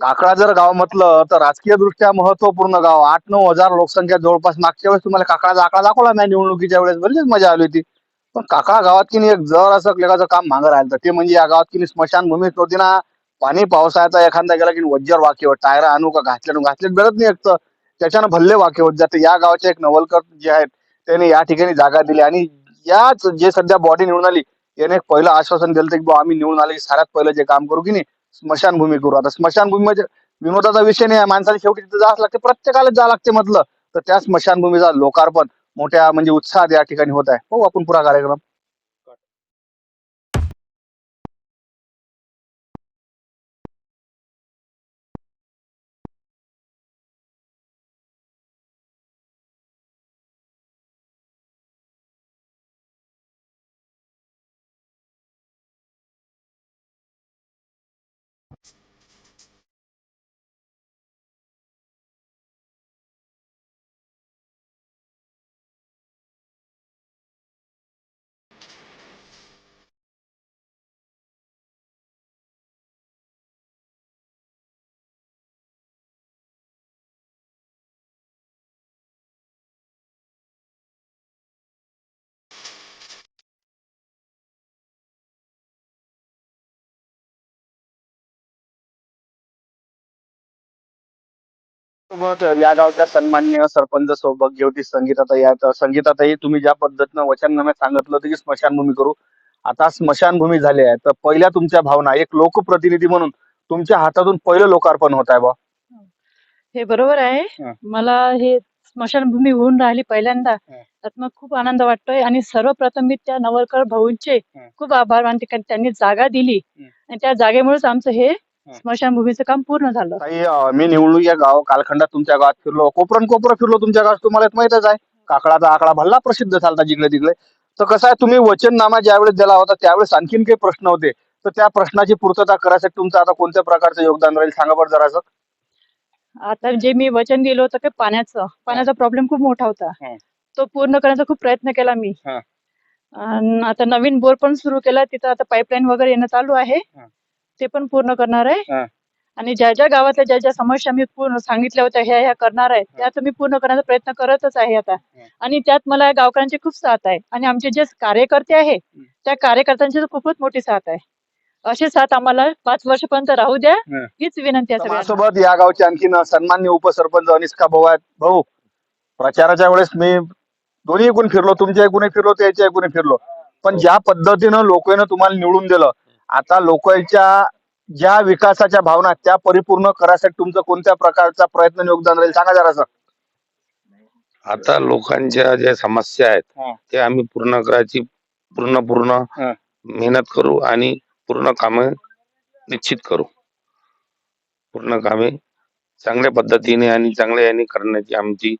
काकडा जर गाव म्हटलं तर राजकीय दृष्ट्या महत्त्वपूर्ण गाव. आठ नऊ हजार लोकसंख्या जवळपास मागच्या वेळेस तुम्हाला काकडाचा आकडा दाखवला नाही निवडणुकीच्या वेळेस. बरीच मजा आली होती. पण काकडा गावात की नाही एक जर असं लेखाचं काम मागं राहिलं तर. ते म्हणजे या गावात की स्मशानभूमी होती ना पाणी पावसाळ्याचा एखादा गेला की वज्जर वाक्य होत टायर आणू का घातले घातले गरज नाही एक तर. त्याच्यानं भल्ले वाक्य होत जाते. या गावाचे एक नवलकर जे आहेत त्याने या ठिकाणी जागा दिली आणि याच जे सध्या बॉडी निवडून आली याने एक पहिलं आश्वासन दिलं की आम्ही निवडून आले की साऱ्यात पहिलं जे काम करू की नाही स्मशानभूमी करू आता स्मशानभूमी म्हणजे विनोदाचा विषय नाही माणसाला शेवटी तिथे जावंच लागते. प्रत्येकाला जावं लागते म्हटलं तर त्या स्मशानभूमीचा लोकार्पण मोठ्या म्हणजे उत्साहात या ठिकाणी होत आहे. हो आपण पुरा कार्यक्रम. सोबत या गावच्या सन्मान्य सरपंच सोबत घेवती संगीताताई आहेत संगीताताई तुम्ही ज्या पद्धतीनं वचननाम्यात सांगितलं होतं की स्मशानभूमी करू आता स्मशानभूमी झाली आहे तर पहिल्या तुमच्या भावना एक लोकप्रतिनिधी म्हणून तुमच्या हातातून पहिलं लोकार्पण होत आहे बा हे बरोबर. आहे मला हे स्मशानभूमी होऊन राहिली पहिल्यांदा. त्यात मग खूप आनंद वाटतोय आणि सर्वप्रथम मी त्या नवलकर भाऊंचे. खूप आभार मानते कारण त्यांनी जागा दिली. आणि त्या जागेमुळेच आमचं हे स्मशानभूमीचं काम पूर्ण झालं. ताई अं, मी निवडणूक या गाव कालखंडात तुमच्या गावात फिरलो. कोपरन कोपर फिरलो तुमच्या गावात तुम्हाला माहितच आहे. काकडाचा आकडा भल्ला प्रसिद्ध झाला जिकडे तिकडे तर कसं आहे तुम्ही वचननामा ज्यावेळेस दिला होता त्यावेळेस आणखीन काही प्रश्न होते. तर त्या प्रश्नाची पूर्तता करायसाठी तुमचं आता कोणत्या प्रकारचं योगदान राहील सांगा बरं जरासं. आता जे मी वचन दिलं होतं की पाण्याचं. पाण्याचा प्रॉब्लेम खूप मोठा होता. हं. तो पूर्ण करण्याचा खूप प्रयत्न केला मी. हं. अन् आता नवीन बोर पण सुरू केला. तिथं आता पाईपलाईन वगैरे येणं चालू आहे. हं. ते पण पूर्ण करणार आहे. आणि ज्या ज्या गावातल्या ज्या ज्या समस्या मी पूर्ण सांगितल्या होत्या ह्या ह्या करणार आहे त्या मी पूर्ण करण्याचा प्रयत्न करतच आहे आता. आणि त्यात मला गावकऱ्यांची खूप साथ आहे. आणि आमचे जे कार्यकर्ते आहे त्या कार्यकर्त्यांची तर खूपच मोठी साथ आहे. अशी साथ आम्हाला पाच वर्षपर्यंत राहू द्या हं. हीच विनंती आहे सगळ्यांना. माझ्यासोबत या गावचे आणखीन सन्मान्य उपसरपंच अनिष्का भाऊ आहेत. भाऊ प्रचाराच्या वेळेस मी दोन्ही एकूण फिरलो तुमच्या एकूण फिरलो त्याच्या एकूण फिरलो. पण ज्या पद्धतीनं लोकांना तुम्हाला निवडून दिलं आता लोकांच्या ज्या विकासाच्या भावना त्या परिपूर्ण करायसाठी तुमचं कोणत्या प्रकारचा प्रयत्न योगदान राहील सांगा जरा आता लोकांच्या ज्या समस्या. आहेत ते आम्ही पूर्ण करायची पूर्ण पूर्ण. मेहनत करू आणि पूर्ण कामे निश्चित करू पूर्ण कामे चांगल्या पद्धतीने आणि चांगल्या याने करण्याची आमची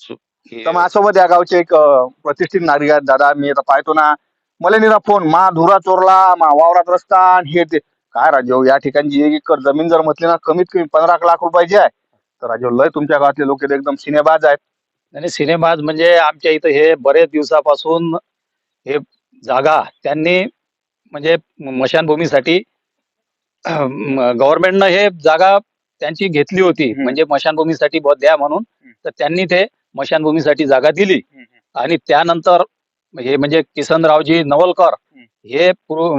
सु- हे- तर माझ्यासोबत या गावचे एक अं, प्रतिष्ठित नागरिक आहेत दादा मी आता पाहतो ना मला निरा फोन. मा धुरा चोरला मा वावरात रस्ता आणि हे ते. काय राजो या ठिकाणची एक एकर जमीन जर म्हटली ना कमीत कमी पंधरा लाख रुपयाची आहे. तर राजो लय तुमच्या गावातले लोक एकदम सिनेबाज आहेत. आणि सिनेमाज म्हणजे आमच्या इथं हे बरेच दिवसापासून हे जागा त्यांनी म्हणजे मशानभूमीसाठी गव्हर्नमेंटनं हे जागा त्यांची घेतली होती. म्हणजे मशानभूमीसाठी द्या म्हणून. तर त्यांनी ते मशानभूमीसाठी जागा दिली. आणि त्यानंतर हे म्हणजे किसनरावजी नवलकर हे पूर्व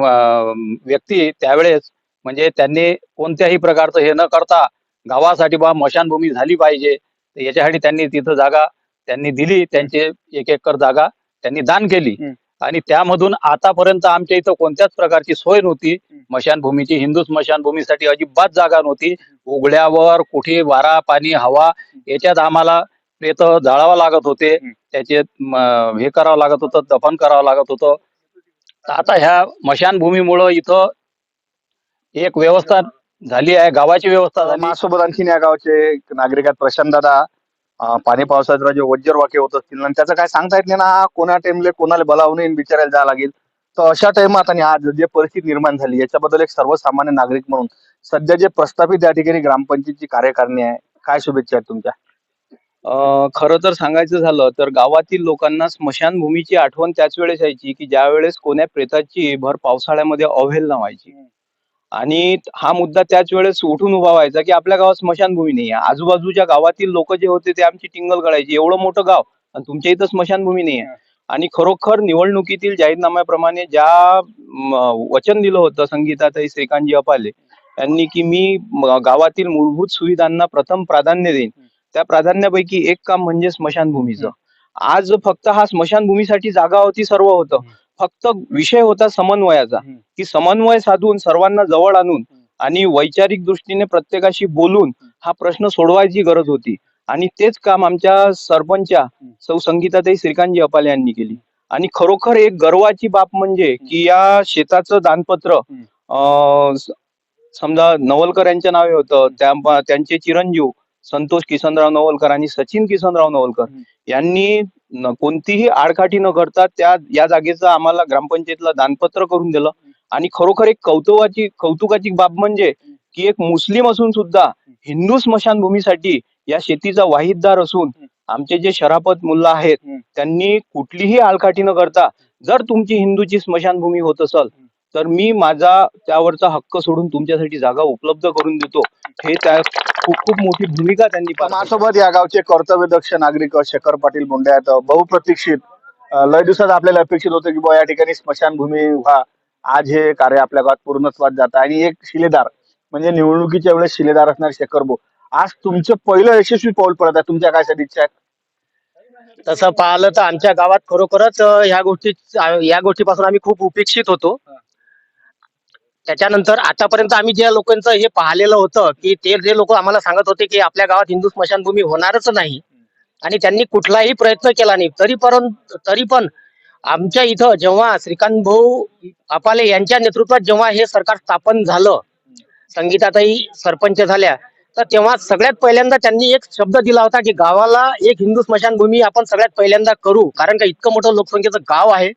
व्यक्ती त्यावेळेस म्हणजे त्यांनी कोणत्याही प्रकारचं हे न करता गावासाठी बा मशानभूमी झाली पाहिजे. याच्यासाठी त्यांनी तिथं जागा त्यांनी दिली त्यांचे एक एकर जागा त्यांनी दान केली. आणि त्यामधून आतापर्यंत आमच्या इथं कोणत्याच प्रकारची सोय नव्हती. स्मशानभूमीची हिंदू स्मशानभूमीसाठी अजिबात जागा नव्हती. उघड्यावर कुठे वारा पाणी हवा याच्यात आम्हाला प्रेत जाळावं लागत होते. त्याचे हे करावं लागत होतं दफन करावं लागत होतं. तर आता ह्या मशानभूमीमुळं इथं एक व्यवस्था झाली आहे गावाची व्यवस्था झाली. माझ्यासोबत आणखीन या गावचे नागरिक आहेत प्रशांत दादा पाणी पावसाचं जे वज्र वाक्य होत असतील आणि त्याचं काय सांगता येत नाही ना कोणा टाइमले कोणाला बलावून येईन विचारायला जावं लागेल. तर अशा टाइमात आणि आज जे परिस्थिती निर्माण झाली याच्याबद्दल एक सर्वसामान्य नागरिक म्हणून सध्या जे प्रस्थापित या ठिकाणी ग्रामपंचायतची कार्यकारिणी आहे काय शुभेच्छा आहेत तुमच्या? खरं तर सांगायचं झालं तर गावातील लोकांना स्मशानभूमीची आठवण त्याच वेळेस यायची की ज्या वेळेस कोण्या प्रेताची भर पावसाळ्यामध्ये अवहेलना व्हायची आणि हा मुद्दा त्याच वेळेस उठून उभा व्हायचा की आपल्या गावात स्मशानभूमी नाही आहे आजूबाजूच्या गावातील लोक जे होते ते आमची टिंगल करायची एवढं मोठं गाव आणि तुमच्या इथं स्मशानभूमी नाही आहे आणि खरोखर निवडणुकीतील जाहीरनाम्याप्रमाणे ज्या वचन दिलं होतं संगीताताई श्रीकांतजी अपाले यांनी की म, गावातील मूलभूत सुविधांना प्रथम प्राधान्य देईन. त्या प्राधान्यापैकी एक काम म्हणजे स्मशानभूमीचं. आज फक्त हा स्मशानभूमीसाठी जागा होती सर्व होतं. फक्त विषय होता समन्वयाचा. की समन्वय साधून सर्वांना जवळ आणून आणि वैचारिक दृष्टीने प्रत्येकाशी बोलून हा प्रश्न सोडवायची गरज होती. आणि तेच काम आमच्या सरपंचा सौ संगीताताई श्रीकांतजी अपाले यांनी केली. आणि खरोखर एक गर्वाची बाब म्हणजे की या शेताचं दानपत्र समजा नवलकर यांच्या नावे होतं त्या त्यांचे चिरंजीव संतोष किसनराव नवलकर आणि सचिन किसनराव नवलकर यांनी कोणतीही आडकाठी न करता त्या या जागेचं आम्हाला ग्रामपंचायतला दानपत्र करून दिलं. आणि खरोखर एक कौतुकाची कौतुकाची बाब म्हणजे की एक मुस्लिम असून सुद्धा हिंदू स्मशानभूमीसाठी या शेतीचा वाहिददार असून आमचे जे शराफत मुल्ला आहेत त्यांनी कुठलीही आळकाठी न करता जर तुमची हिंदूची स्मशानभूमी होत असेल तर मी माझा त्यावरचा हक्क सोडून तुमच्यासाठी जागा उपलब्ध करून देतो. हे त्या खूप खूप मोठी भूमिका त्यांनी पार पाडली. माझ्यासोबत या गावचे कर्तव्यदक्ष नागरिक शेखर पाटील बोंडे आहेत. बहुप्रतीक्षित लय दिवसात आपल्याला अपेक्षित होतं की बुवा या ठिकाणी स्मशानभूमी व्हा. आज हे कार्य आपल्या गावात पूर्णत्वात जात आहे. आणि एक शिलेदार म्हणजे निवडणुकीच्या वेळेस शिलेदार असणार शेखर भाऊ. आज तुमचं पहिलं यशस्वी पाऊल पडत आहे. तुमच्या काय सदिच्छा आहेत? तसं पाहिलं तर आमच्या गावात खरोखरच ह्या गोष्टी या गोष्टीपासून आम्ही खूप उपेक्षित होतो. त्याच्यानंतर आतापर्यंत आम्ही ज्या लोकांचं हे पाहिलेलं होतं की ते जे लोक आम्हाला सांगत होते की आपल्या गावात हिंदू स्मशानभूमी होणारच नाही आणि त्यांनी कुठलाही प्रयत्न केला नाही. तरी परंतु तरी पण आमच्या इथं जेव्हा श्रीकांत भाऊ अपाले यांच्या नेतृत्वात जेव्हा हे सरकार स्थापन झालं संगीतातही सरपंच झाल्या तर तेव्हा सगळ्यात पहिल्यांदा त्यांनी एक शब्द दिला होता की गावाला एक हिंदू स्मशानभूमी आपण सगळ्यात पहिल्यांदा करू. कारण का इतकं मोठं लोकसंख्येचं गाव आहे.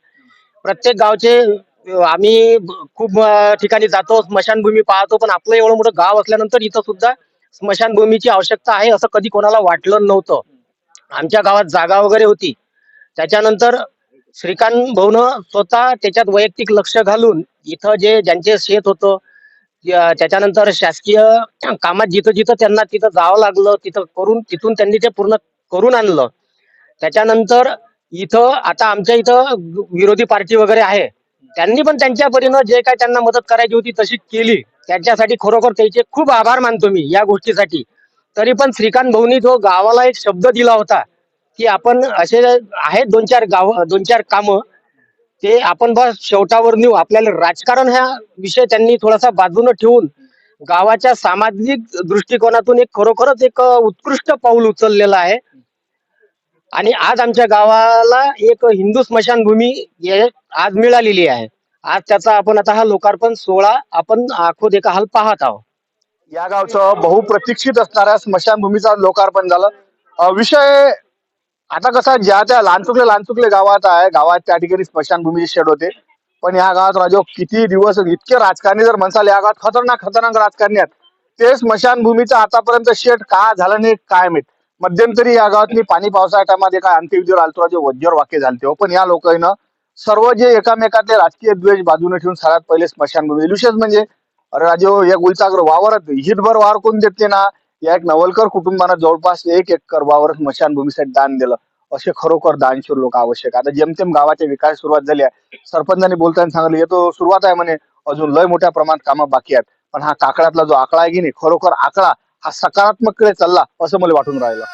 प्रत्येक गावचे आम्ही खूप ठिकाणी जातो स्मशानभूमी पाहतो पण आपलं एवढं मोठं गाव असल्यानंतर इथं सुद्धा स्मशानभूमीची आवश्यकता आहे असं कधी कोणाला वाटलं नव्हतं. आमच्या गावात जागा वगैरे होती. त्याच्यानंतर श्रीकांत भाऊन स्वतः त्याच्यात वैयक्तिक लक्ष घालून इथं जे ज्यांचे शेत होतं त्याच्यानंतर शासकीय कामात जिथं जिथं त्यांना तिथं जावं लागलं तिथं करून तिथून त्यांनी ते पूर्ण करून आणलं. त्याच्यानंतर इथं आता आमच्या इथं विरोधी पार्टी वगैरे आहे. त्यांनी पण त्यांच्या परीनं जे काय त्यांना मदत करायची होती तशी केली. त्याच्यासाठी खरोखर त्याचे खूप आभार मानतो मी या गोष्टीसाठी. तरी पण श्रीकांत भाऊनी जो गावाला एक शब्द दिला होता की आपण असे आहेत दोन चार गाव दोन चार कामं ते आपण बस शेवटावर नेऊ. आपल्याला राजकारण ह्या विषय त्यांनी थोडासा बाजूनं ठेवून गावाच्या सामाजिक दृष्टिकोनातून एक खरोखरच एक उत्कृष्ट पाऊल उचललेलं आहे. आणि आज आमच्या गावाला एक हिंदू स्मशानभूमी हे आज मिळालेली आहे. आज त्याचा आपण आता हा लोकार्पण सोहळा आपण आखो देखा हाल पाहत आहोत. या गावचं बहुप्रतीक्षित असणाऱ्या स्मशानभूमीचा लोकार्पण झालं. विषय आता कसा ज्या त्या लहानचुकले लहानचुकले गावात आहे गावात त्या ठिकाणी स्मशानभूमीचे शेड होते. पण या गावात राजो किती दिवस इतके राजकारणी जर म्हणसाल या गावात खतरनाक खतरनाक राजकारणी आहेत. ते स्मशानभूमीचं आतापर्यंत शेड का झालं नाही काय माहीत? मध्यंतरी या गावातली पाणी पावसाळ्या टायमामध्ये काय अंत्यविधीवर आलतो जे वज्जर वाक्य झाले हो. पण या लोकांना सर्व जे एकामेकातले राजकीय द्वेष बाजूने ठेवून सगळ्यात पहिले स्मशानभूमी. विशेष म्हणजे अरे राजो हो, या गुलचागर वावरत हितभर वावर कोण देते ना? या एक नवलकर कुटुंबानं जवळपास एक एकर वावर स्मशानभूमीसाठी दान दिलं. असे खरोखर दानशूर लोक आवश्यक आता जेमतेम गावाच्या विकास सुरुवात झाली आहे सरपंचांनी बोलताना सांगितलं येतो सुरुवात आहे म्हणे. अजून लय मोठ्या प्रमाणात कामं बाकी आहेत. पण हा काकड्यातला जो आकडा आहे की नाही खरोखर आकडा हा सकारात्मककडे चालला असं मला वाटून राहिलं.